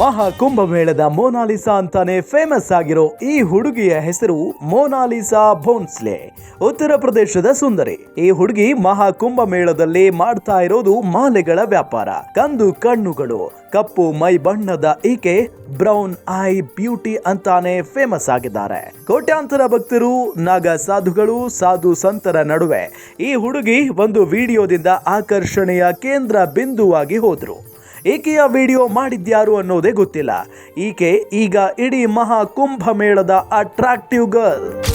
ಮಹಾ ಕುಂಭಮೇಳದ ಮೋನಾಲಿಸಾ ಅಂತಾನೆ ಫೇಮಸ್ ಆಗಿರೋ ಈ ಹುಡುಗಿಯ ಹೆಸರು ಮೋನಾಲಿಸಾ ಭೋನ್ಸ್ಲೆ, ಉತ್ತರ ಪ್ರದೇಶದ ಸುಂದರಿ. ಈ ಹುಡುಗಿ ಮಹಾ ಕುಂಭಮೇಳದಲ್ಲಿ ಮಾಡ್ತಾ ಇರೋದು ಮಾಲೆಗಳ ವ್ಯಾಪಾರ. ಕಂದು ಕಣ್ಣುಗಳು, ಕಪ್ಪು ಮೈ ಬಣ್ಣದ ಈಕೆ, ಬ್ರೌನ್ ಐ ಬ್ಯೂಟಿ ಅಂತಾನೆ ಫೇಮಸ್ ಆಗಿದ್ದಾರೆ. ಕೋಟ್ಯಾಂತರ ಭಕ್ತರು, ನಾಗ ಸಾಧುಗಳು, ಸಾಧು ಸಂತರ ನಡುವೆ ಈ ಹುಡುಗಿ ಒಂದು ವಿಡಿಯೋದಿಂದ ಆಕರ್ಷಣೆಯ ಕೇಂದ್ರ ಬಿಂದುವಾಗಿ ಹೋದ್ರು. ಈಕೆಯ ವಿಡಿಯೋ ಮಾಡಿದ್ಯಾರು ಅನ್ನೋದೇ ಗೊತ್ತಿಲ್ಲ. ಈಕೆ ಈಗ ಇಡೀ ಮಹಾ ಕುಂಭಮೇಳದ ಅಟ್ರಾಕ್ಟಿವ್ ಗರ್ಲ್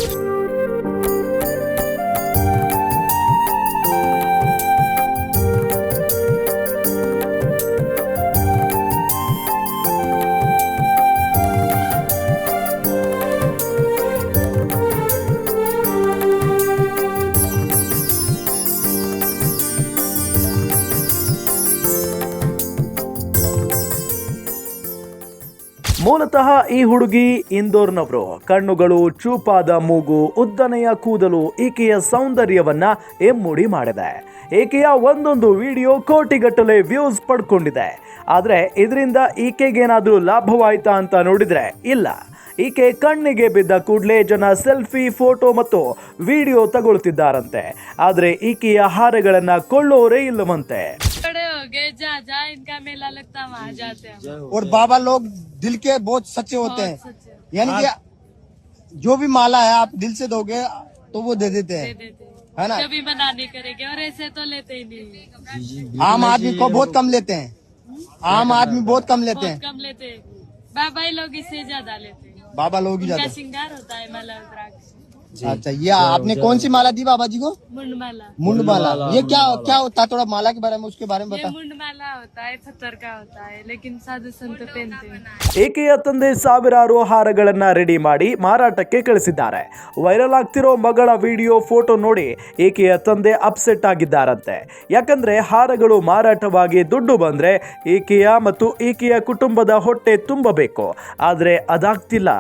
ಮೂಲತಃ ಈ ಹುಡುಗಿ ಇಂದೋರ್ನವರು. ಕಣ್ಣುಗಳು, ಚೂಪಾದ ಮೂಗು, ಉದ್ದನೆಯ ಕೂದಲು ಈಕೆಯ ಸೌಂದರ್ಯವನ್ನ ಎಮ್ಮುಡಿ ಮಾಡಿದೆ. ಈಕೆಯ ಒಂದೊಂದು ವಿಡಿಯೋ ಕೋಟಿಗಟ್ಟಲೆ ವ್ಯೂಸ್ ಪಡ್ಕೊಂಡಿದೆ. ಆದರೆ ಇದರಿಂದ ಈಕೆಗೇನಾದರೂ ಲಾಭವಾಯ್ತಾ ಅಂತ ನೋಡಿದರೆ ಇಲ್ಲ. ಈಕೆ ಕಣ್ಣಿಗೆ ಬಿದ್ದ ಕೂಡಲೇ ಜನ ಸೆಲ್ಫಿ, ಫೋಟೋ ಮತ್ತು ವಿಡಿಯೋ ತಗೊಳ್ತಿದ್ದಾರಂತೆ. ಆದರೆ ಈಕೆಯ ಹಾರಗಳನ್ನು ಕೊಳ್ಳೋರೇ ಇಲ್ಲವಂತೆ. है जाते हैं और बाबा लोग दिल के बहुत सच्चे होते हैं। यानी कि जो भी माला है आप दिल से दोगे तो वो दे देते दे हैं देते है। ना? कभी मना नहीं करेंगे और ऐसे तो लेते ही नहीं आम आदमी को बहुत कम लेते हैं। आम आदमी बहुत कम लेते हैं। कम लेते हैं। बाबा ही लोग इससे ज़्यादा लेते हैं। बाबा लोग ही ज़्यादा। श्रृंगार होता है माला अच्छा ये आपने कौन सी माला दी बाबा जी को मुंड माला मुंड माला ये क्या क्या होता है थोड़ा माला के बारे में उसके बारे में ये बता मुंड माला होता है पत्थर का होता है लेकिन साधु संत पहनते हैं ಏಕೆಯ ತಂದೆ ಸಾವಿರಾರು ಹಾರಗಳನ್ನ ರೆಡಿ ಮಾಡಿ ಮಾರಾಟಕ್ಕೆ ಕಳಿಸಿದ್ದಾರೆ ವೈರಲ್ ಆಗ್ತಿರೋ ಮಗಳ ವಿಡಿಯೋ ಫೋಟೋ ನೋಡಿ ಈಕೆಯ ತಂದೆ ಅಪ್ಸೆಟ್ ಆಗಿದ್ದಾರಂತೆ ಯಾಕಂದ್ರೆ ಹಾರಗಳು ಮಾರಾಟವಾಗಿ ದುಡ್ಡು ಬಂದ್ರೆ ಈಕೆಯ ಮತ್ತು ಈಕೆಯ ಕುಟುಂಬದ ಹೊಟ್ಟೆ ತುಂಬಬೇಕು ಆದರೆ ಅದಾಗ್ತಿಲ್ಲ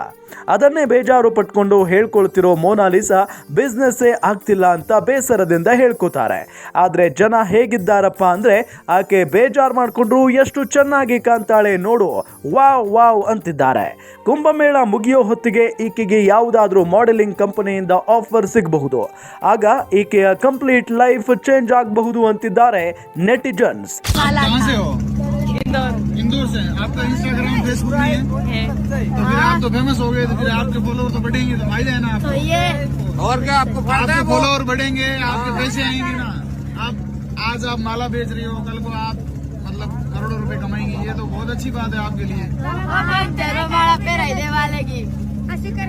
ಅದನ್ನೇ ಬೇಜಾರು ಪಟ್ಕೊಂಡು ಹೇಳ್ಕೊಳ್ತಿರೋ ಮೋನಾಲಿಸಾ ಬಿಸ್ನೆಸ್ಸೇ ಆಗ್ತಿಲ್ಲ ಅಂತ ಬೇಸರದಿಂದ ಹೇಳ್ಕೊತಾರೆ. ಆದರೆ ಜನ ಹೇಗಿದ್ದಾರಪ್ಪ ಅಂದರೆ ಆಕೆ ಬೇಜಾರು ಮಾಡಿಕೊಂಡ್ರು ಎಷ್ಟು ಚೆನ್ನಾಗಿ ಕಾಣ್ತಾಳೆ ನೋಡು, ವಾವ್ ವಾವ್ ಅಂತಿದ್ದಾರೆ. ಕುಂಭಮೇಳ ಮುಗಿಯೋ ಹೊತ್ತಿಗೆ ಈಕೆಗೆ ಯಾವುದಾದ್ರೂ ಮಾಡೆಲಿಂಗ್ ಕಂಪನಿಯಿಂದ ಆಫರ್ ಸಿಗಬಹುದು. ಆಗ ಈಕೆಯ ಕಂಪ್ಲೀಟ್ ಲೈಫ್ ಚೇಂಜ್ ಆಗಬಹುದು ಅಂತಿದ್ದಾರೆ ನೆಟಿಜನ್ಸ್. इंदौर इंदौर से। आपका इंस्टाग्राम फेसबुक नहीं है? है तो फिर आप तो फ़ेमस हो गए तो फिर आपके फॉलोअर तो बढ़ेंगे तो फ़ायदा है ना आपको। और क्या आपको आपके फॉलोअर बढ़ेंगे आपके पैसे आएँगे ना। आप आज आप माला बेच रही हो कल को आप मतलब करोड़ों रुपए कमाएँगे ये तो बहुत अच्छी बात है आपके लिए।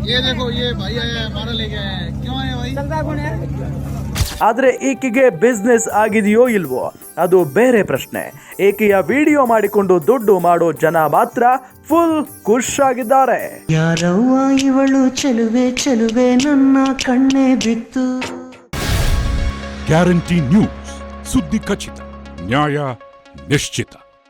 ये देखो ये भाई आया है माला लेके आया है। क्यों आया भाई? ಆದರೆ ಈಕೆಗೆ ಬಿಸ್ನೆಸ್ ಆಗಿದೆಯೋ ಇಲ್ವೋ? ಅದು ಬೇರೆ ಪ್ರಶ್ನೆ. ಈಕೆಯ ವಿಡಿಯೋ ಮಾಡಿಕೊಂಡು ದುಡ್ಡು ಮಾಡೋ ಜನ ಮಾತ್ರ ಫುಲ್ ಖುಷ್ ಆಗಿದ್ದಾರೆ ಯಾರವ್ವ ಇವಳು? ಚೆಲುವೆ ಚೆಲುವೆ ನನ್ನ ಕಣ್ಣೆ ಬಿತ್ತು. ಗ್ಯಾರಂಟಿ ನ್ಯೂಸ್ ಸುದ್ದಿ ಖಚಿತ ನ್ಯಾಯ ನಿಶ್ಚಿತ.